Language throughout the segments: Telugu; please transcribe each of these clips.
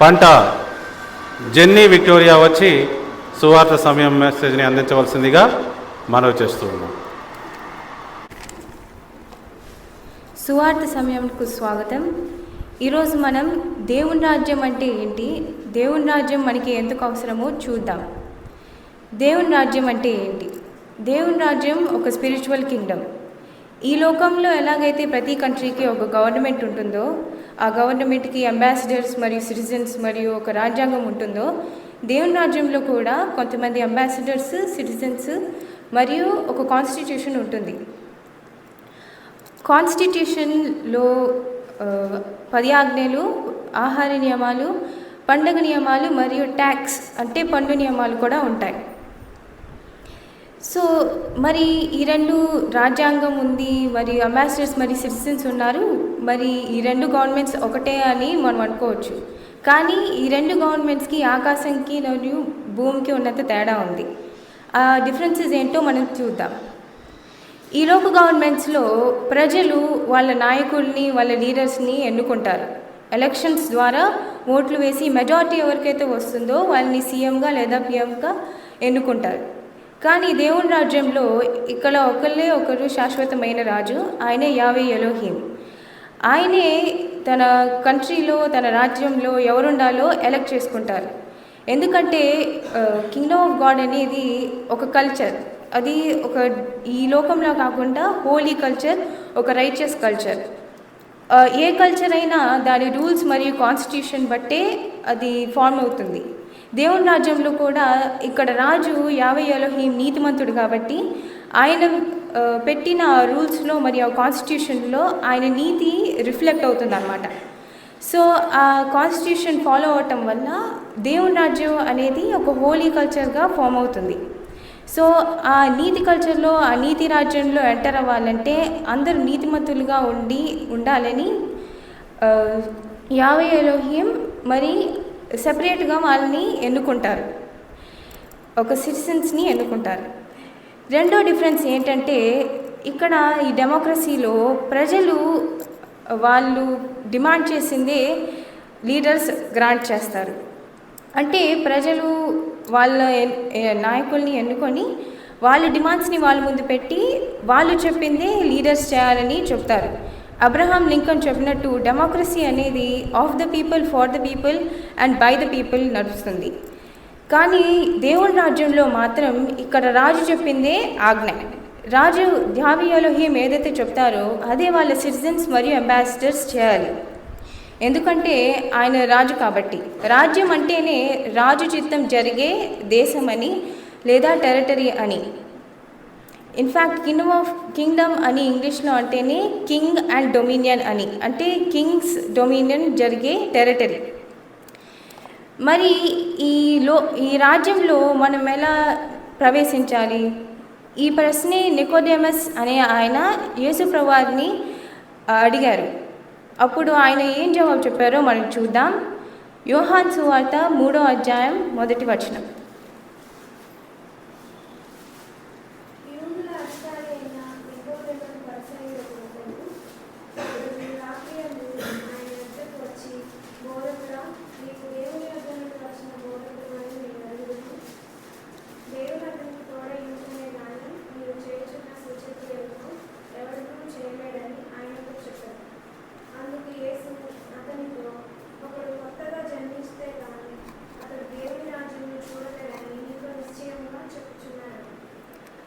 పంట జెన్నీ విక్టోరియా వచ్చి సువార్త సమయం మెసేజ్ని అందించవలసిందిగా మనవి చేస్తూ ఉన్నాం. సువార్త సమయంకు స్వాగతం. ఈరోజు మనం దేవుని రాజ్యం అంటే ఏంటి? దేవుని రాజ్యం మనకి ఎందుకు అవసరమో చూద్దాం. దేవుని రాజ్యం అంటే ఏంటి? దేవుని రాజ్యం ఒక స్పిరిచువల్ కింగ్డమ్ ఈ లోకంలో ఎలాగైతే ప్రతి కంట్రీకి ఒక గవర్నమెంట్ ఉంటుందో ఆ గవర్నమెంట్కి అంబాసిడర్స్ మరియు సిటిజన్స్ మరియు ఒక రాజ్యాంగం ఉంటుందో దేవుని రాజ్యంలో కూడా కొంతమంది అంబాసిడర్స్ సిటిజన్స్ మరియు ఒక కాన్స్టిట్యూషన్ ఉంటుంది. కాన్స్టిట్యూషన్లో ఆ, పది ఆజ్ఞలు ఆహార నియమాలు పండగ నియమాలు మరియు ట్యాక్స్ అంటే పన్ను నియమాలు కూడా ఉంటాయి. సో మరి ఈ రెండు రాజ్యాంగం ఉంది మరి అంబాసిడర్స్ మరి సిటిజన్స్ ఉన్నారు. మరి ఈ రెండు గవర్నమెంట్స్ ఒకటే అని మనం అనుకోవచ్చు. కానీ ఈ రెండు గవర్నమెంట్స్కి ఆకాశంకి మరియు భూమికి ఉన్నంత తేడా ఉంది. ఆ డిఫరెన్సెస్ ఏంటో మనం చూద్దాం. ఈ గవర్నమెంట్స్లో ప్రజలు వాళ్ళ నాయకుల్ని వాళ్ళ లీడర్స్ని ఎన్నుకుంటారు. ఎలక్షన్స్ ద్వారా ఓట్లు వేసి మెజారిటీ ఎవరికైతే వస్తుందో వాళ్ళని సీఎంగా లేదా పిఎంగా ఎన్నుకుంటారు. కానీ దేవుని రాజ్యంలో ఇక్కడ ఒకళ్ళే ఒకరు శాశ్వతమైన రాజు ఆయనే యావే ఎలోహీం. ఆయనే తన కంట్రీలో తన రాజ్యంలో ఎవరుండాలో ఎలక్ట్ చేసుకుంటారు. ఎందుకంటే కింగ్డమ్ ఆఫ్ గాడ్ అనేది ఒక కల్చర్ అది ఒక ఈ లోకంలో కాకుండా హోలీ కల్చర్ ఒక రైచియస్ కల్చర్ ఏ కల్చర్ అయినా దాని రూల్స్ మరియు కాన్స్టిట్యూషన్ బట్టే అది ఫార్మ్ అవుతుంది. దేవుని రాజ్యంలో కూడా ఇక్కడ రాజు యాభై ఎలోహీం నీతిమంతుడు కాబట్టి ఆయన పెట్టిన రూల్స్లో మరి ఆ కాన్స్టిట్యూషన్లో ఆయన నీతి రిఫ్లెక్ట్ అవుతుంది అనమాట సో ఆ కాన్స్టిట్యూషన్ ఫాలో అవటం వల్ల దేవుని రాజ్యం అనేది ఒక హోలీ కల్చర్గా ఫామ్ అవుతుంది. సో ఆ నీతి కల్చర్లో ఆ నీతి రాజ్యంలో ఎంటర్ అవ్వాలంటే అందరూ నీతిమంతులుగా ఉండి ఉండాలని ఆ, యావే ఎలోహియం మరి సెపరేట్గా వాళ్ళని ఎన్నుకుంటారు. ఒక సిటిజన్స్ని ఎన్నుకుంటారు. రెండో డిఫరెన్స్ ఏంటంటే ఇక్కడ ఈ డెమోక్రసీలో ప్రజలు వాళ్ళు డిమాండ్ చేసిందే లీడర్స్ గ్రాంట్ చేస్తారు. అంటే ప్రజలు వాళ్ళ నాయకుల్ని ఎన్నుకొని వాళ్ళ డిమాండ్స్ని వాళ్ళ ముందు పెట్టి వాళ్ళు చెప్పిందే లీడర్స్ చేయాలని చెప్తారు. అబ్రహాం లింకన్ చెప్పినట్టు డెమోక్రసీ అనేది of the people for the people and by the people నడుస్తుంది. కానీ దేవుని రాజ్యంలో మాత్రం ఇక్కడ రాజు చెప్పిందే ఆజ్ఞ. రాజు ధ్యావియలోహీం ఏదైతే చెప్తారో అదే వాళ్ళ సిటిజన్స్ మరియు అంబాసిడర్స్ చేయాలి. ఎందుకంటే ఆయన రాజు కాబట్టి. రాజ్యం అంటేనే రాజు చిత్తం జరిగే దేశం అని లేదా టెరిటరీ అని. ఇన్ఫ్యాక్ట్ కింగ్డమ్ ఆఫ్ కింగ్డమ్ అని ఇంగ్లీష్లో అంటేనే కింగ్ అండ్ డొమినియన్ అని. అంటే కింగ్స్ డొమినియన్ జరిగే టెరిటరీ మరి ఈ లో ఈ రాజ్యంలో మనం ఎలా ప్రవేశించాలి? ఈ ప్రశ్నే నికోడెమస్ అనే ఆయన యేసుప్రవారిని అడిగారు. అప్పుడు ఆయన ఏం జవాబు చెప్పారో మనం చూద్దాం. యోహాన్ సువార్త మూడో అధ్యాయం మొదటి వచనం.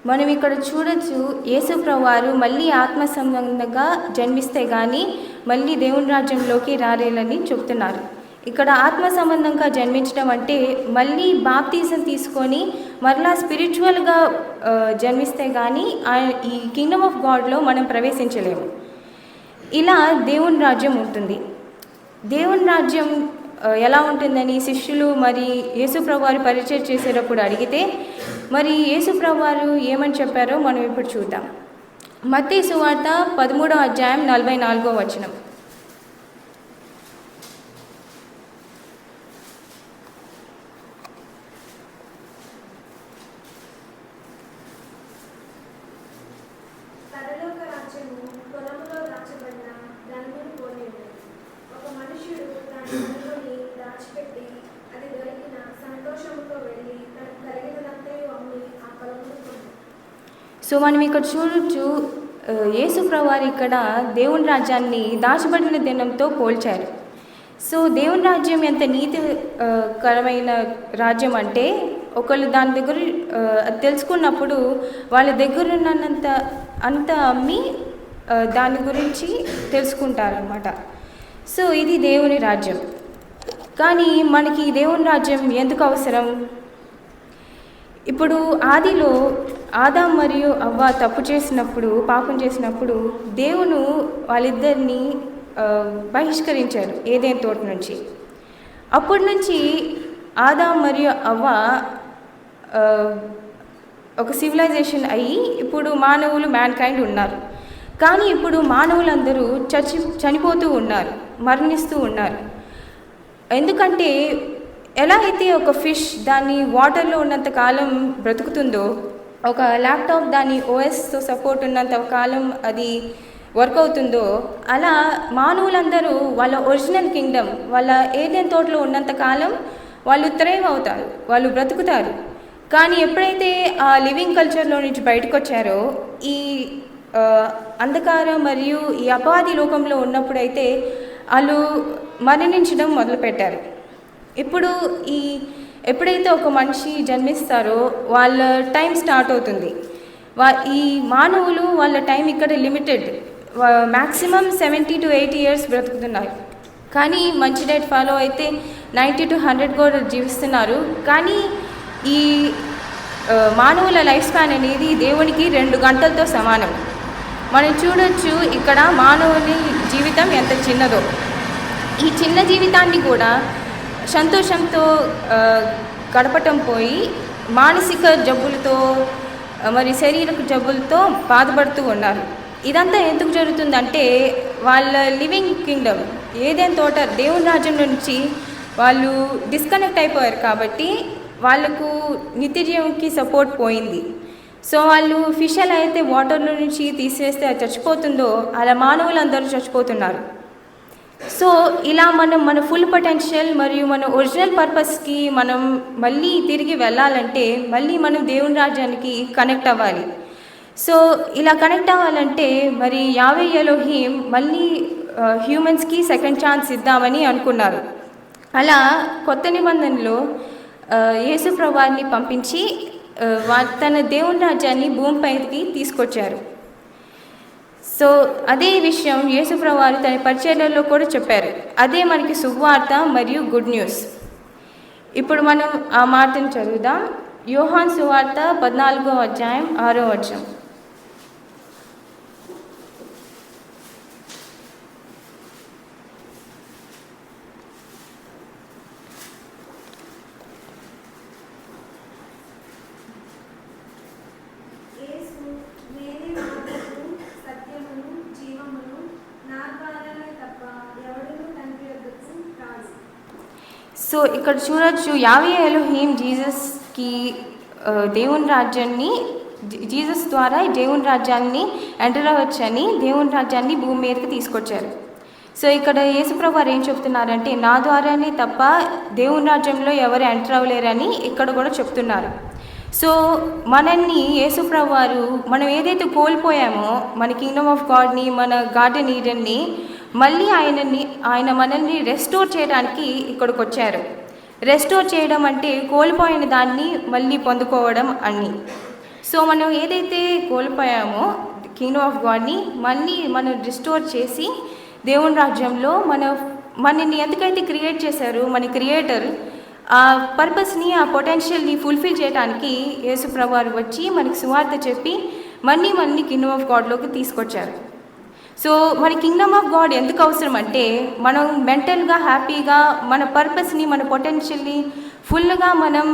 మనం ఇక్కడ చూడొచ్చు యేసుప్రవారు మళ్ళీ ఆత్మ సంబంధంగా జన్మిస్తే కానీ మళ్ళీ దేవుని రాజ్యంలోకి రాలేలని చెప్తున్నారు. ఇక్కడ ఆత్మ సంబంధంగా జన్మించడం అంటే మళ్ళీ బాప్తీసం తీసుకొని మరలా స్పిరిచువల్గా జన్మిస్తే కానీ ఈ కింగ్డమ్ ఆఫ్ గాడ్లో మనం ప్రవేశించలేము. ఇలా దేవుని రాజ్యం ఉంటుంది. దేవుని రాజ్యం ఎలా ఉంటుందని శిష్యులు మరి యేసుప్రభువారు పరిచయం చేసేటప్పుడు అడిగితే మరి యేసుప్రభువారు ఏమని చెప్పారో మనం ఇప్పుడు చూద్దాం. మత్తి సువార్త పదమూడో అధ్యాయం నలభై నాలుగో వచనం. సో మనం ఇక్కడ చూడొచ్చు ఆ, ఇక్కడ దేవుని రాజ్యాన్ని దాచబడిన దినంతో పోల్చారు. సో దేవుని రాజ్యం ఎంత నీతికరమైన రాజ్యం అంటే ఒకళ్ళు దాని దగ్గర తెలుసుకున్నప్పుడు వాళ్ళ దగ్గర ఉన్నంత అంత అమ్మి దాని గురించి తెలుసుకుంటారనమాట సో ఇది దేవుని రాజ్యం. కానీ మనకి దేవుని రాజ్యం ఎందుకు అవసరం? ఇప్పుడు ఆదిలో ఆదాం మరియు అవ్వ తప్పు చేసినప్పుడు పాపం చేసినప్పుడు దేవుని వాళ్ళిద్దరిని బహిష్కరించారు ఏదేం తోట నుంచి. అప్పటి నుంచి ఆదాం మరియు అవ్వ ఒక సివిలైజేషన్ అయ్యి ఇప్పుడు మానవులు మ్యాన్ కైండ్ ఉన్నారు. కానీ ఇప్పుడు మానవులందరూ చచ్చి చనిపోతూ ఉన్నారు మరణిస్తూ ఉన్నారు. ఎందుకంటే ఎలా అయితే ఒక ఫిష్ దాన్ని వాటర్లో ఉన్నంత కాలం బ్రతుకుతుందో ఒక ల్యాప్టాప్ దాని ఓఎస్తో సపోర్ట్ ఉన్నంత కాలం అది వర్క్ అవుతుందో అలా మానవులందరూ వాళ్ళ ఒరిజినల్ కింగ్డమ్ వాళ్ళ ఏదైనా తోటలో ఉన్నంత కాలం వాళ్ళు థ్రైవ్ అవుతారు వాళ్ళు బ్రతుకుతారు. కానీ ఎప్పుడైతే ఆ లివింగ్ కల్చర్లో నుంచి బయటకు వచ్చారో ఈ అంధకారం మరియు ఈ అపాధి లోకంలో ఉన్నప్పుడైతే వాళ్ళు మరణించడం మొదలుపెట్టారు. ఇప్పుడు ఈ ఎప్పుడైతే ఒక మనిషి జన్మిస్తారో వాళ్ళ టైం స్టార్ట్ అవుతుంది. వా ఈ మానవులు వాళ్ళ టైం ఇక్కడ limited. Maximum seventy to eighty years బ్రతుకుతున్నారు. కానీ మంచి డైట్ ఫాలో అయితే నైంటీ టు హండ్రెడ్ కూడా జీవిస్తున్నారు. కానీ ఈ మానవుల లైఫ్ స్పాన్ అనేది దేవునికి రెండు గంటలతో సమానం. మనం చూడొచ్చు ఇక్కడ మానవుని జీవితం ఎంత చిన్నదో. ఈ చిన్న జీవితాన్ని కూడా సంతోషంతో గడపటం పోయి మానసిక జబ్బులతో మరి శారీరక జబ్బులతో బాధపడుతూ ఉన్నారు. ఇదంతా ఎందుకు జరుగుతుందంటే వాళ్ళ లివింగ్ కింగ్డమ్ ఏదైనా తోట దేవుని రాజ్యం నుంచి వాళ్ళు డిస్కనెక్ట్ అయిపోయారు కాబట్టి వాళ్ళకు నిత్యజీవంకి సపోర్ట్ పోయింది. సో వాళ్ళు ఫిషల్ అయితే వాటర్లో నుంచి తీసేస్తే అది చచ్చిపోతుందో అలా మానవులందరూ చచ్చిపోతున్నారు. సో ఇలా మనం మన ఫుల్ పొటెన్షియల్ మరియు మన ఒరిజినల్ పర్పస్కి మనం మళ్ళీ తిరిగి వెళ్ళాలంటే మళ్ళీ మనం దేవుని రాజ్యానికి కనెక్ట్ అవ్వాలి. సో ఇలా కనెక్ట్ అవ్వాలంటే మరి యావే ఎలోహీం మళ్ళీ హ్యూమన్స్కి సెకండ్ ఛాన్స్ ఇద్దామని అనుకున్నారు. అలా కొత్త నిబంధనలో యేసు ప్రభాన్ని పంపించి తన దేవుని రాజ్యాన్ని భూమిపైకి తీసుకొచ్చారు. సో అదే విషయం యేసుప్రభు వారు తన పరిచర్యలో కూడా చెప్పారు. అదే మనకి సువార్త మరియు గుడ్ న్యూస్. ఇప్పుడు మనం ఆ మాటను చదువుదాం. యోహాన్ సువార్త పద్నాలుగో అధ్యాయం ఆరో వచనం యేసు నేనే మార్గమును సత్యమును జీవమును నా ద్వారానే తప్ప ఎవడును తండ్రి వద్దకు రాడు సో ఇక్కడ చూడొచ్చు యావే హీమ్ జీసస్కి దేవుని రాజ్యాన్ని జీసస్ ద్వారా దేవుని రాజ్యాన్ని ఎంటర్ అవ్వచ్చని దేవుని రాజ్యాన్ని భూమి మీదకి తీసుకొచ్చారు. సో ఇక్కడ యేసుప్రభు వారు ఏం చెప్తున్నారంటే నా ద్వారానే తప్ప దేవుని రాజ్యంలో ఎవరు ఎంటర్ అవ్వలేరని ఇక్కడ కూడా చెప్తున్నారు. సో మనల్ని యేసుప్రభు వారు మనం ఏదైతే కోల్పోయామో మన కింగ్డమ్ ఆఫ్ గాడ్ని మన గార్డెన్ ఈడెన్ని మళ్ళీ ఆయనని ఆయన మనల్ని రెస్టోర్ చేయడానికి ఇక్కడికి వచ్చారు రెస్టోర్ చేయడం అంటే కోల్పోయిన దాన్ని మళ్ళీ పొందుకోవడం అని. సో మనం ఏదైతే కోల్పోయామో కింగ్డమ్ ఆఫ్ గాడ్ని మళ్ళీ మనం రిస్టోర్ చేసి దేవుని రాజ్యంలో మన మనని ఎందుకైతే క్రియేట్ చేశారు మన క్రియేటర్ ఆ పర్పస్ని ఆ పొటెన్షియల్ని ఫుల్ఫిల్ చేయడానికి యేసుప్రభు వారు వచ్చి మనకి సువార్త చెప్పి మళ్ళీ మళ్ళీ కింగ్డమ్ ఆఫ్ గాడ్లోకి తీసుకొచ్చారు. సో మన కింగ్డమ్ ఆఫ్ గాడ్ ఎందుకు అవసరం అంటే మనం మెంటల్గా హ్యాపీగా మన పర్పస్ని మన పొటెన్షియల్ని ఫుల్గా మనం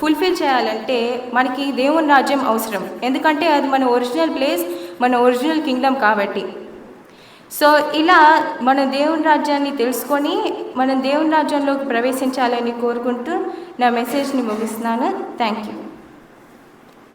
ఫుల్ఫిల్ చేయాలంటే మనకి దేవుని రాజ్యం అవసరం. ఎందుకంటే అది మన ఒరిజినల్ ప్లేస్ మన ఒరిజినల్ కింగ్డమ్ కాబట్టి. సో ఇలా మన దేవుని రాజ్యాన్ని తెలుసుకొని మనం దేవుని రాజ్యంలోకి ప్రవేశించాలని కోరుకుంటూ నా మెసేజ్ని ముగిస్తున్నాను. Thank you